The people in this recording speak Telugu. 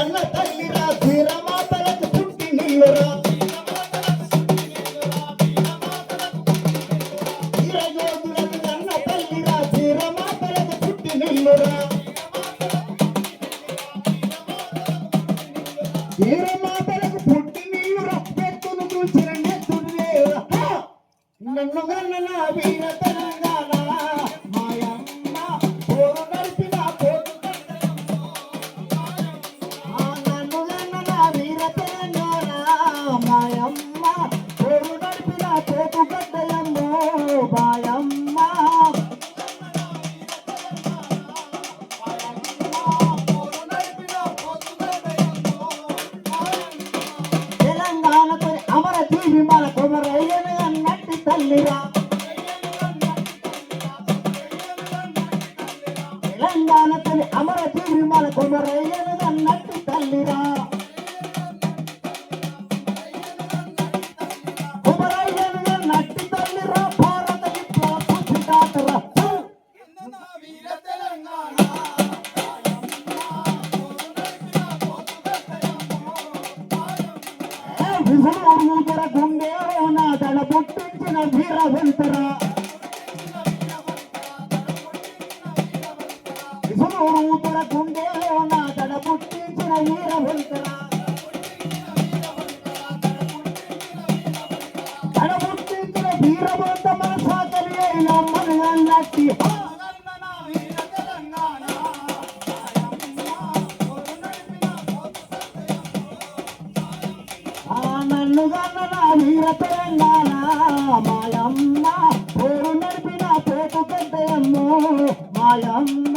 కన్న తల్లిరా వీరమాతలకు పుట్టి నిల్లురా వీరయోధులకు కన్న తల్లిరా వీరమాతలకు పుట్టి నిల్లురా వీరమాతలకు పుట్టి నిల్లురా పెట్టును చూసిన నెత్తుడు లేరా నన్ను గన్న వీర తెలంగాణ తెలంగాణ తల్లి అమర జీవి మన కొమరయ్యను అన్నట్టు తల్లిరా. విభుడు ఊదర గుండె నా దడ పుట్టించిన వీర వెంతరా విభుడు ఊదర గుండె నా దడ పుట్టించిన వీర వెంతరా దడ పుట్టించిన వీరవంతర. ఆ నా వీర తెలంగాణ మాయమ్మ పోరు నడిపిన పోటు మాయమ్మ